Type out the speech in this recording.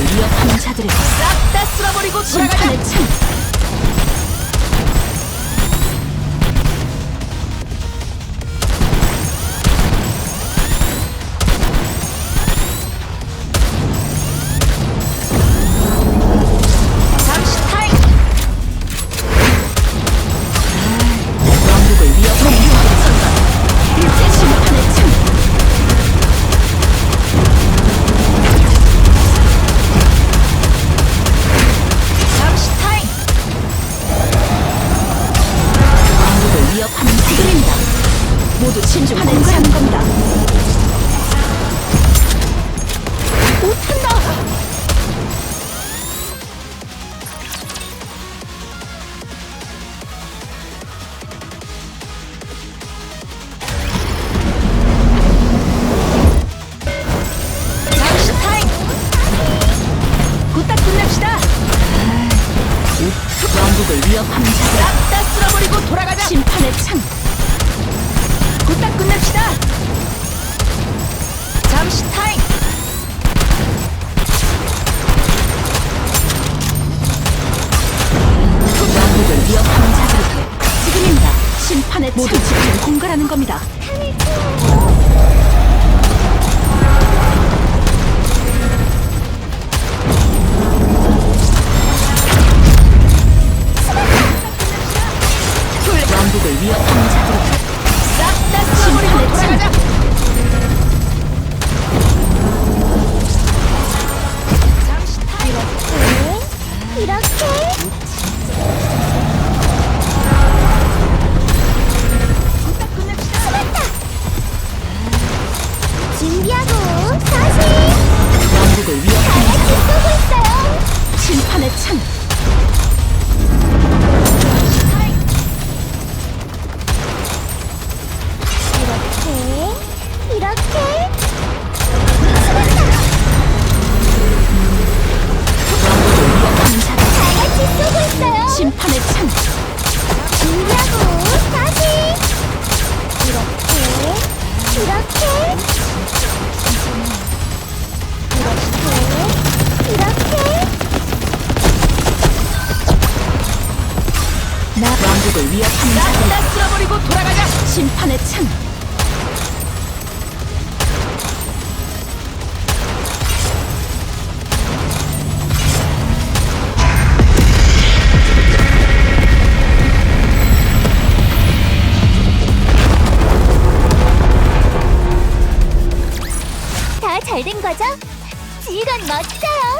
이어하는 자들을 싹 다 쓸어버리고 돌아가자! 공갈하는 겁니다. 못한다. 잠시 타임. 후딱 끝냅시다. 왕국을 위협하는 자들 모두 지금 공갈하는 겁니다. 이렇게 이렇게 이렇게 나 쓸어버리고 돌아가자. 심판의 창. 잘 된 거죠? 지휘관 멋져요.